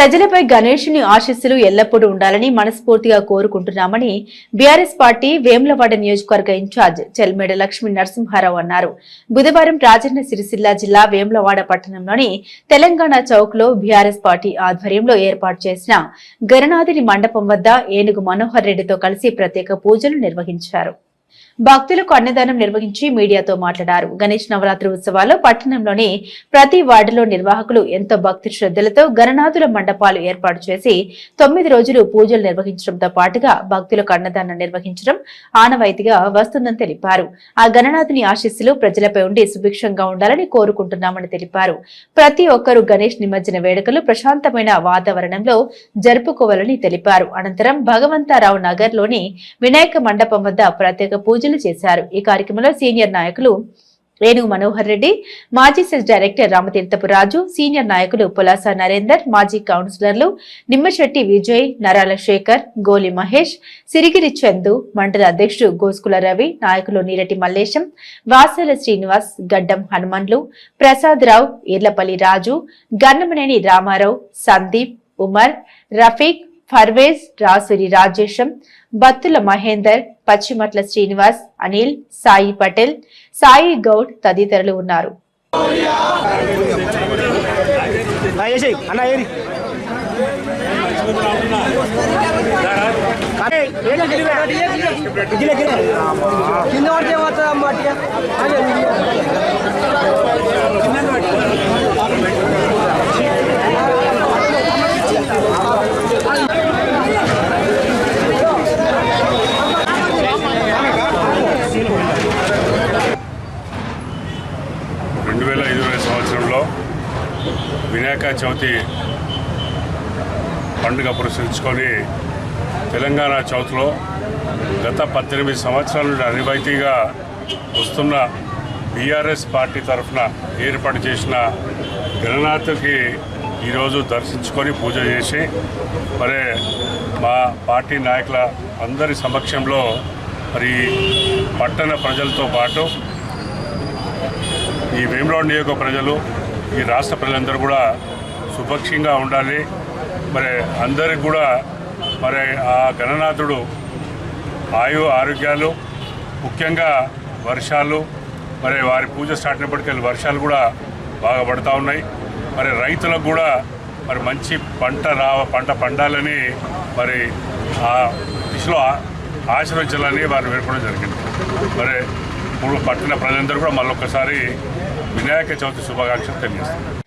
ప్రజలపై గణేషుని ఆశీస్సులు ఎల్లప్పుడూ ఉండాలని మనస్ఫూర్తిగా కోరుకుంటున్నామని బీఆర్ఎస్ పార్టీ వేములవాడ నియోజకవర్గ ఇన్ఛార్జ్ చెల్మేడ లక్ష్మీ నరసింహారావు అన్నారు. బుధవారం రాజన్న సిరిసిల్ల జిల్లా వేములవాడ పట్టణంలోని తెలంగాణ చౌక్లో బీఆర్ఎస్ పార్టీ ఆధ్వర్యంలో ఏర్పాటు చేసిన గణనాథుని మండపం వద్ద ఏనుగు మనోహర్ రెడ్డితో కలిసి ప్రత్యేక పూజలు నిర్వహించారు. భక్తులకు అన్నదానం నిర్వహించి మీడియాతో మాట్లాడారు. గణేష్ నవరాత్రి ఉత్సవాల్లో పట్టణంలోని ప్రతి వార్డులో నిర్వాహకులు ఎంతో భక్తి శ్రద్ధలతో గణనాథుల మండపాలు ఏర్పాటు చేసి తొమ్మిది రోజులు పూజలు నిర్వహించడంతో పాటుగా భక్తులకు అన్నదానం నిర్వహించడం ఆనవాయితీగా వస్తుందని తెలిపారు. ఆ గణనాథుని ఆశీస్సులు ప్రజలపై ఉండి సుభిక్షంగా ఉండాలని కోరుకుంటున్నామని తెలిపారు. ప్రతి ఒక్కరూ గణేష్ నిమజ్జన వేడుకలు ప్రశాంతమైన వాతావరణంలో జరుపుకోవాలని తెలిపారు. అనంతరం భగవంతారావు నగర్లోని వినాయక మండపం వద్ద ప్రత్యేక పూజలు చేశారు. ఈ కార్యక్రమంలో సీనియర్ నాయకులు రేణు మనోహర్ రెడ్డి మాజీ CESS director Ramatheerthapu Raju senior నాయకులు పులాస నరేందర్ మాజీ కౌన్సిలర్లు నిమ్మశెట్టి విజయ్ నరాల శేఖర్ గోలి మహేష్ సిరిగిరి చందు మండల అధ్యక్షుడు గోస్కుల రవి నాయకులు నీరటి మల్లేశం వాసల శ్రీనివాస్ గడ్డం హనుమన్లు ప్రసాద్ రావు ఈర్లపల్లి రాజు గన్నమనేని రామారావు సందీప్ ఉమర్ రఫీక్ ఫర్వేజ్ రాసురి రాజేశం బత్తుల మహేందర్ పచ్చిమట్ల శ్రీనివాస్ అనిల్ సాయి పటేల్ సాయి గౌడ్ తదితరులు ఉన్నారు. కింద పడితే ఏమవుతుంది వినాయక చవితి పండుగ పురస్కరించుకొని తెలంగాణ చౌత్లో గత పద్దెనిమిది సంవత్సరాల నుండి అనివాయితీగా వస్తున్న బీఆర్ఎస్ పార్టీ తరఫున ఏర్పాటు చేసిన గణనాథ్కి ఈరోజు దర్శించుకొని పూజ చేసి మరి మా పార్టీ నాయకుల అందరి సమక్షంలో మరి పట్టణ ప్రజలతో పాటు ఈ వేములవాడ నియోజక ప్రజలు ఈ రాష్ట్ర ప్రజలందరూ కూడా సుభక్షంగా ఉండాలి. మరి అందరికి కూడా మరి ఆ గణనాథుడు ఆయు ఆరోగ్యాలు ముఖ్యంగా వర్షాలు మరి వారి పూజ స్టార్ట్ అయినప్పటికీ వర్షాలు కూడా బాగా పడుతూ ఉన్నాయి. మరి రైతులకు కూడా మరి మంచి పంట రావ పంట పండాలని మరి ఆ దిశలో ఆశీర్వదించాలని వారిని వేడుకోవడం జరిగింది. మరి ఇప్పుడు పట్టిన ప్రజలందరూ కూడా మళ్ళొక్కసారి వినాయక చవితి శుభాకాంక్షలు తెలియజేస్తారు